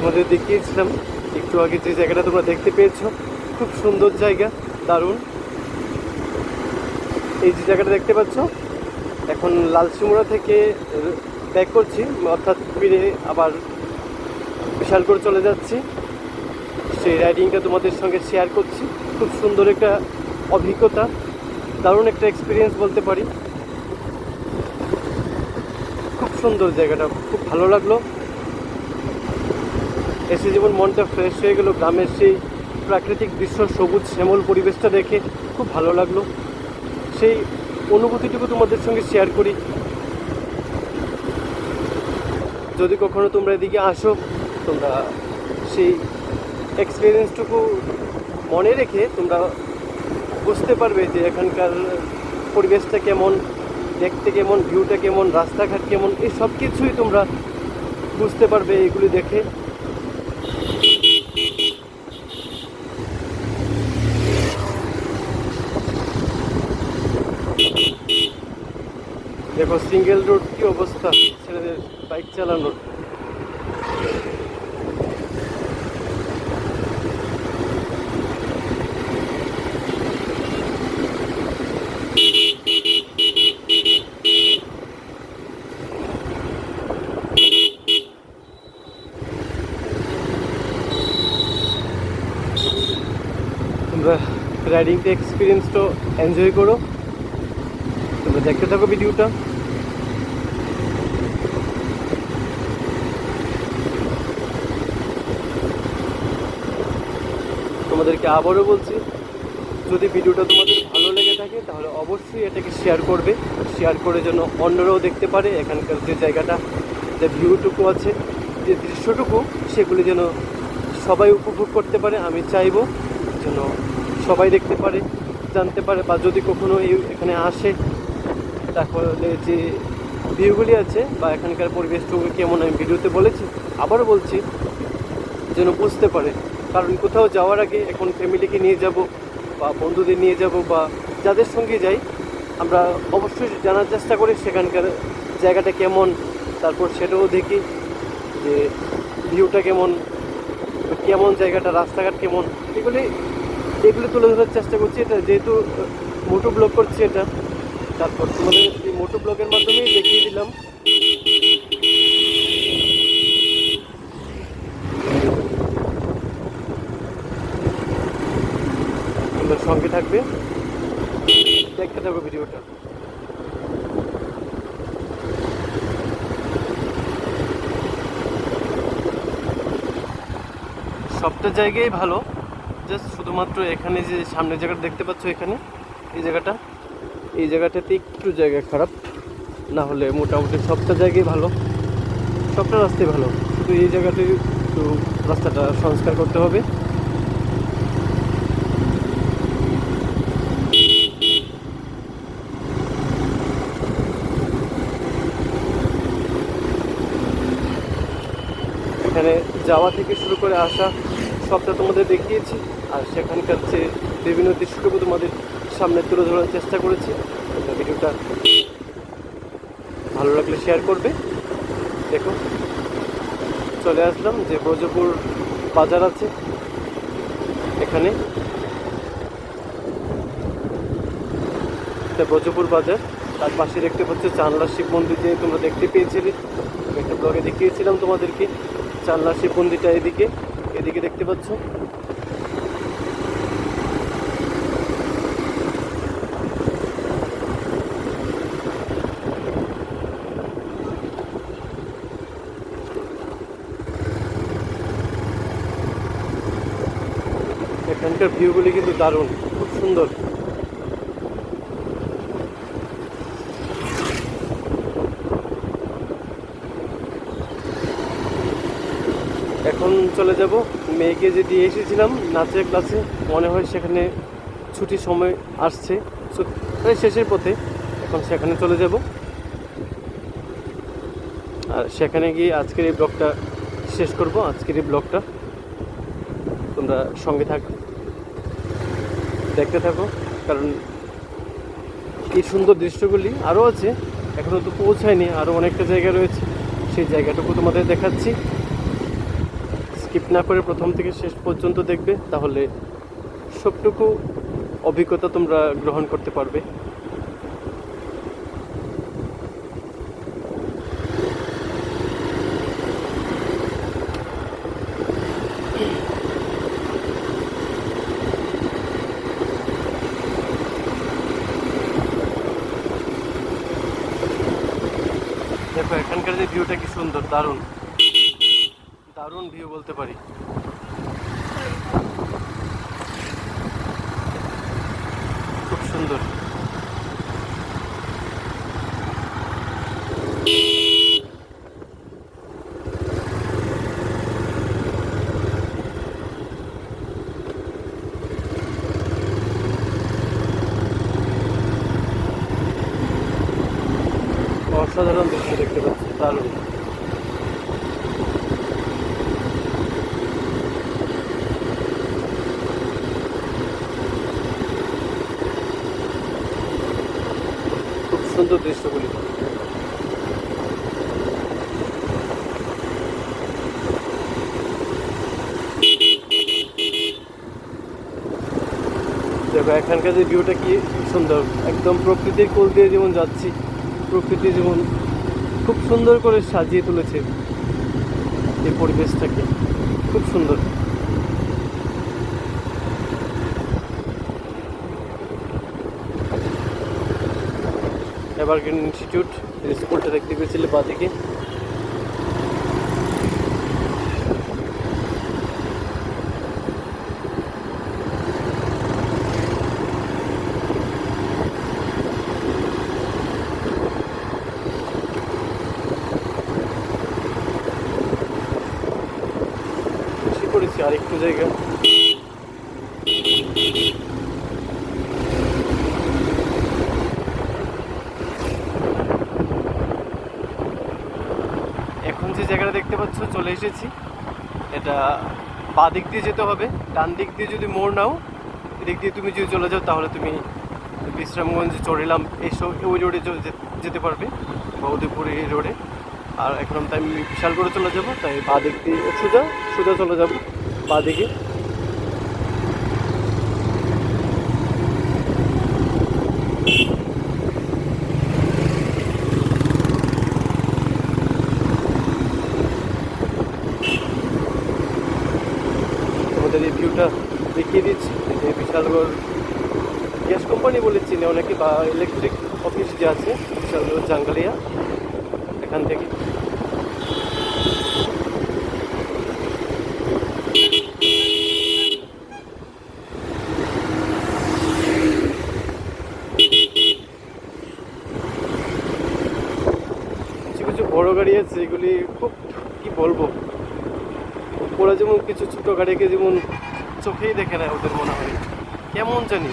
তোমাদের দেখিয়েছিলাম। একটু আগে যে জায়গাটা তোমরা দেখতে পেয়েছ, খুব সুন্দর জায়গা, দারুণ। এই যে জায়গাটা দেখতে পাচ্ছ, এখন লালসিমুড়া থেকে ব্যাক করছি, অর্থাৎ ফিরে আবার বিশালগড় চলে যাচ্ছি। সেই রাইডিংটা তোমাদের সঙ্গে শেয়ার করছি। খুব সুন্দর একটা অভিজ্ঞতা, দারুণ একটা এক্সপিরিয়েন্স বলতে পারি। খুব সুন্দর জায়গাটা, খুব ভালো লাগল। এসে যেমন মনটা ফ্রেশ হয়ে গেল, গ্রামের সেই প্রাকৃতিক দৃশ্য, সবুজ শ্যামল পরিবেশটা দেখে খুব ভালো লাগল। সেই অনুভূতিটুকু তোমাদের সঙ্গে শেয়ার করি। যদি কখনো তোমরা এদিকে আসো, তোমরা সেই এক্সপিরিয়েন্সটুকু মনে রেখে তোমরা বুঝতে পারবে যে এখানকার পরিবেশটা কেমন, দেখতে কেমন ভিউটা কেমন, রাস্তাঘাট কেমন এই সব কিছুই তোমরা বুঝতে পারবে এগুলি দেখে। দেখো সিঙ্গেল রোড কি অবস্থা? ছেলেদের বাইক চালানোর। তোমরা রাইডিংটা এক্সপিরিয়েন্সটা এনজয় করো। তোমরা দেখতে থাকো ভিডিওটা তোমাদেরকে আবারও বলছি, যদি ভিডিওটা তোমাদের ভালো লেগে থাকে, তাহলে অবশ্যই এটাকে শেয়ার করবে। শেয়ার করে যেন অন্যরাও দেখতে পারে, এখানকার যে জায়গাটা, যে ভিউটুকু আছে, যে দৃশ্যটুকু, সেগুলি যেন সবাই উপভোগ করতে পারে। আমি চাইব যেন সবাই দেখতে পারে, জানতে পারে, বা যদি কখনো এখানে আসে, তাহলে যে ভিউগুলি আছে, বা এখানকার পরিবেশটুকু কেমন আমি ভিডিওতে বলেছি, আবারও বলছি, যেন বুঝতে পারে। কারণ কোথাও যাওয়ার আগে এখন ফ্যামিলিকে নিয়ে যাব বা বন্ধুদের নিয়ে যাব বা যাদের সঙ্গে যাই, আমরা অবশ্যই জানার চেষ্টা করি সেখানকার জায়গাটা কেমন, তারপর সেটাও দেখি যে ভিউটা কেমন কেমন জায়গাটা, রাস্তাঘাট কেমন, এগুলি এগুলি তুলে ধরার চেষ্টা করছি। এটা যেহেতু মোটো ব্লগ করছি এটা, তারপর তোমাদের এই মোটো ব্লগের মাধ্যমেই দেখিয়ে দিলাম তোমরা সঙ্গে থাকবে। দেখতে থাকো ভিডিওটা। সবটা জায়গায় ভালো। জাস্ট শুধুমাত্র এখানে যে সামনের জায়গাটা দেখতে পাচ্ছ এখানে, এই জায়গাটা, এই জায়গাটাতে একটু জায়গা খারাপ। না হলে মোটামুটি সবটা জায়গায় ভালো। সবটা রাস্তাই ভালো। শুধু এই জায়গাতে একটু রাস্তাটা সংস্কার করতে হবে। এখানে যাওয়া থেকে শুরু করে আসা সবটা তোমাদের দেখিয়েছি। আর সেখানকার যে বিভিন্ন দৃশ্যটুকু তোমাদের সামনে তুলে ধরার চেষ্টা করেছি। তোমরা ভিডিওটা ভালো লাগলে শেয়ার করবে। দেখো, চলে আসলাম যে ব্রজপুর বাজার আছে। এখানে ব্রজপুর বাজার। তার পাশে দেখতে পাচ্ছ চানলা শিব মন্দির যে তোমরা দেখতে পেয়েছিলে। একটা ব্লগে দেখিয়েছিলাম তোমাদেরকে। চানলা শিব মন্দিরটা এদিকে এদিকে দেখতে পাচ্ছ। এখানকার ভিউগুলি কিন্তু দারুণ খুব সুন্দর। এখন চলে যাব। মেয়েকে যে দিয়ে এসেছিলাম নাচের ক্লাসে মনে হয় সেখানে ছুটির সময় আসছে। প্রায় শেষের পথে এখন সেখানে চলে যাব। আর সেখানে গিয়ে আজকের এই ব্লগটা শেষ করব। আজকের এই ব্লগটা তোমরা সঙ্গে থাক, দেখতে থাকো। কারণ এই সুন্দর দৃশ্যগুলি আরও আছে এখনও তো পৌঁছায়নি। আরও অনেকটা জায়গা রয়েছে। সেই জায়গাটুকু তোমাদের দেখাচ্ছি। স্কিপ না করে প্রথম থেকে শেষ পর্যন্ত দেখবে, তাহলে সবটুকু অভিজ্ঞতা তোমরা গ্রহণ করতে পারবে। দেখো, এখানকার যে ভিউটা কি সুন্দর, দারুণ। দারুণ ভিউ বলতে পারি। খুব সুন্দর। অসাধারণ দৃশ্য দেখতে পাচ্ছি দারুণ খুব সুন্দর দৃশ্যগুলি। দেখো, এখানকার যে ভিউটা কি সুন্দর। একদম প্রকৃতির কোল দিয়ে যেমন যাচ্ছি, প্রকৃতি যেমন খুব সুন্দর করে সাজিয়ে তুলেছে এই পরিবেশটাকে। খুব সুন্দর। এভারগ্রিন ইনস্টিটিউট এই স্কুলটা দেখতে পেয়েছিলে বাদিকে বেশি করেছি আর একটু জায়গা এখন যে জায়গাটা দেখতে পাচ্ছ চলে এসেছি। এটা বা দিক দিয়ে যেতে হবে। ডান দিক দিয়ে যদি মোড় নাও, এদিক দিয়ে তুমি যদি চলে যাও, তাহলে তুমি বিশ্রামগঞ্জ, চড়িলাম এইসব ওই রোডে যেতে পারবে বা এই রোডে আর এখন তাই আমি বিশাল করে চলে যাব, তাই বা দিক দিয়ে সোজা সোজা চলে যাব, বাঁ দিকে তোমাদের এই ভিউটা দেখিয়ে দিচ্ছি এই গ্যাস কোম্পানি বলে চিনে অনেকে বা ইলেকট্রিক অফিস যে আছে জাঙ্গালিয়া, এখান থেকে। কিছু কিছু বড় গাড়ি আছে, এগুলি খুব, কি বলব? ওরা যেমন কিছু ছোটো গাড়িকে যেমন চোখেই দেখে না, ওদের মনে হয়। কেমন জানি?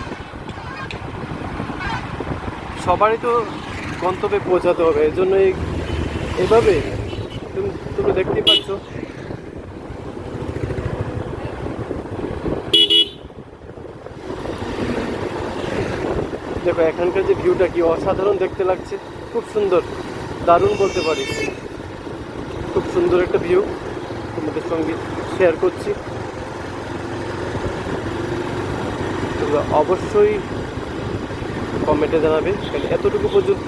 সবারই তো গন্তব্যে পৌঁছাতে হবে এই জন্য এভাবে তুমি তুমি দেখতেই পাচ্ছ। দেখো, এখানকার যে ভিউটা কি অসাধারণ দেখতে লাগছে, খুব সুন্দর, দারুণ বলতে পারি। খুব সুন্দর একটা ভিউ তোমাদের সঙ্গে শেয়ার করছি। তোমরা অবশ্যই কমেন্টে জানাবে। কারণ এতটুকু পর্যন্ত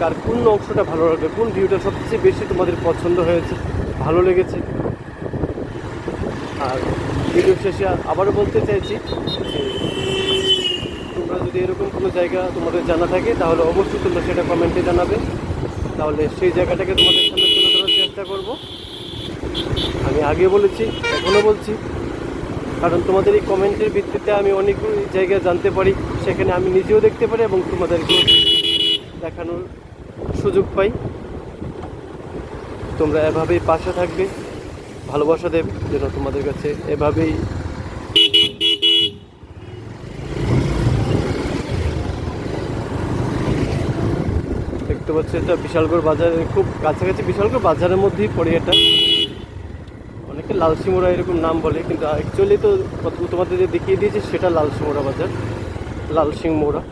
কার কোন অংশটা ভালো লাগবে, কোন ভিউটা সবচেয়ে বেশি তোমাদের পছন্দ হয়েছে, ভালো লেগেছে। আর ভিডিও শেষে আবারও বলতে চাইছি যে তোমরা যদি এরকম কোনো জায়গা তোমাদের জানা থাকে, তাহলে অবশ্যই তোমরা সেটা কমেন্টে জানাবে। তাহলে সেই জায়গাটাকে তোমাদের সামনে তুলে ধরার চেষ্টা করব। আমি আগে বলেছি এখনও বলছি কারণ তোমাদের এই কমেন্টের ভিত্তিতে আমি অনেকগুলো জায়গা জানতে পারি, সেখানে আমি নিজেও দেখতে পারি এবং তোমাদেরকেও দেখানোর সুযোগ পাই। তোমরা এভাবেই পাশে থাকবে। ভালোবাসা দেবে যেন তোমাদের কাছে এভাবেই। দেখতে পাচ্ছি, এটা বিশালগড় বাজারের, খুব কাছাকাছি বিশালগড় বাজারের মধ্যেই পড়ে এটা। অনেকে লালসিমোড়া এরকম নাম বলে, কিন্তু অ্যাকচুয়ালি তো তোমাদের যে দেখিয়ে দিয়েছে সেটা লালসিমোড়া বাজার লালসিং মোড়া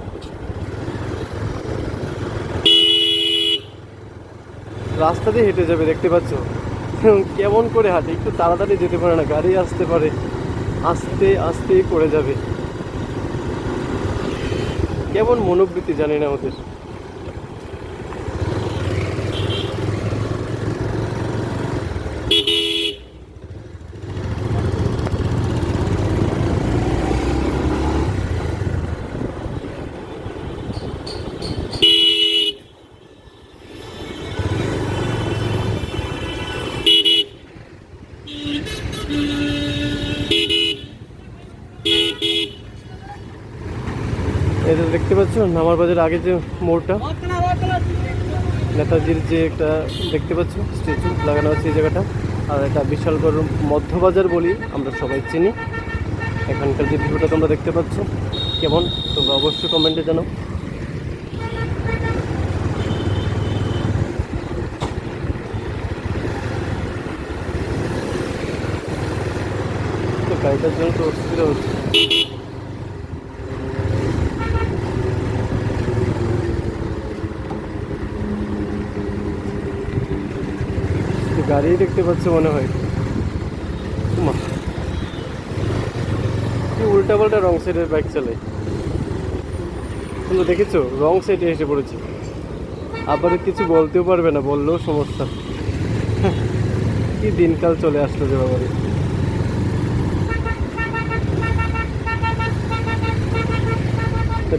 রাস্তা দিয়ে হেঁটে যাবে, দেখতে পাচ্ছ? কেমন করে হাঁটে, একটু তাড়াতাড়ি যেতে পারে না, গাড়ি আসতে পারে, আস্তে আস্তে করে যাবে। কেমন মনোবৃত্তি জানি না ওদের এটা দেখতে পাচ্ছ নামার বাজার আগে যে মোড়টা, নেতাজির যে একটা দেখতে পাচ্ছ স্ট্যাচু লাগানো আছে এই জায়গাটা। আর এটা বিশালগড় মধ্যবাজার বলি আমরা সবাই চিনি। এখানকার যে ভিউটা তোমরা দেখতে পাচ্ছ, কেমন? তোমরা অবশ্যই কমেন্টে জানাও। তো গাড়িটার জন্য তো অসুবিধা হচ্ছে। গাড়ি দেখতে পাচ্ছ মনে হয়। কি উল্টা পাল্টা রং সাইডের বাইক চালাই তোমরা দেখেছ? রং সাইডে এসে পড়েছে। আবার কিছু বলতেও পারবে না, বললেও সমস্যা। কি দিনকাল চলে আসলো যে বাবারে।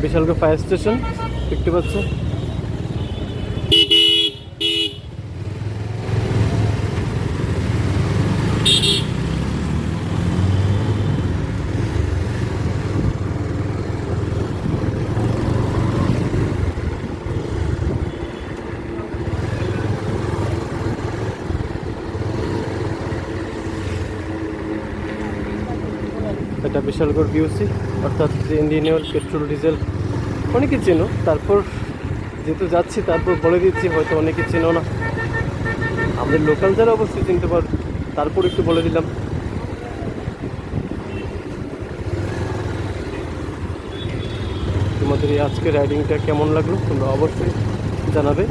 বিশালগড় ফায়ার স্টেশন দেখতে পাচ্ছ? এটা বিশালগড় বিউসি অর্থাৎ যে ইঞ্জিন অয়েল পেট্রোল ডিজেল অনেকে চেনো। তারপর যেহেতু যাচ্ছি, তারপর বলে দিচ্ছি, হয়তো অনেকে চেনো না। আমাদের লোকাল যারা অবশ্যই চিনতে পার তারপর একটু বলে দিলাম। তোমাদের এই আজকের রাইডিংটা কেমন লাগল, তোমরা অবশ্যই জানাবে।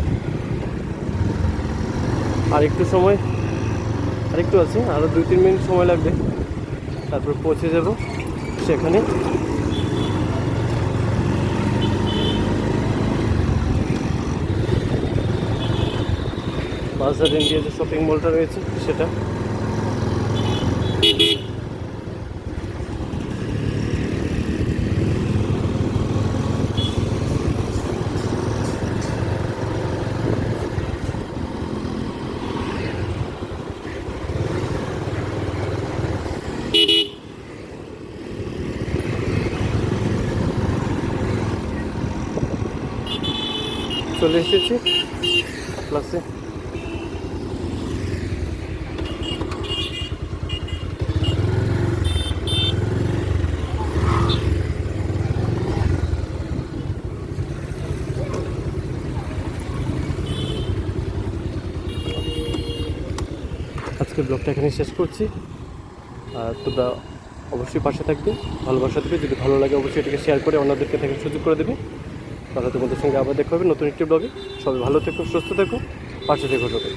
আর একটু সময়, আরেকটু আছে আরও দুই তিন মিনিট সময় লাগবে। তারপর পৌঁছে যাব। সেখানে বাজার ইন্ডিয়া যে শপিং মলটা রয়েছে সেটা চলে এসেছি। ক্লাসে আজকের ব্লগটা এখানে শেষ করছি। আর তোমরা অবশ্যই পাশে থাকবে, ভালোবাসা দেবে। যদি ভালো লাগে, অবশ্যই এটাকে শেয়ার করে অন্যদেরকে দেখার সুযোগ করে দেবে। তাহলে তোমাদের সঙ্গে আবার দেখা হবে নতুন একটি ব্লগে সবাই ভালো থেকো, সুস্থ থেকো, পাশে থেকো সবাই।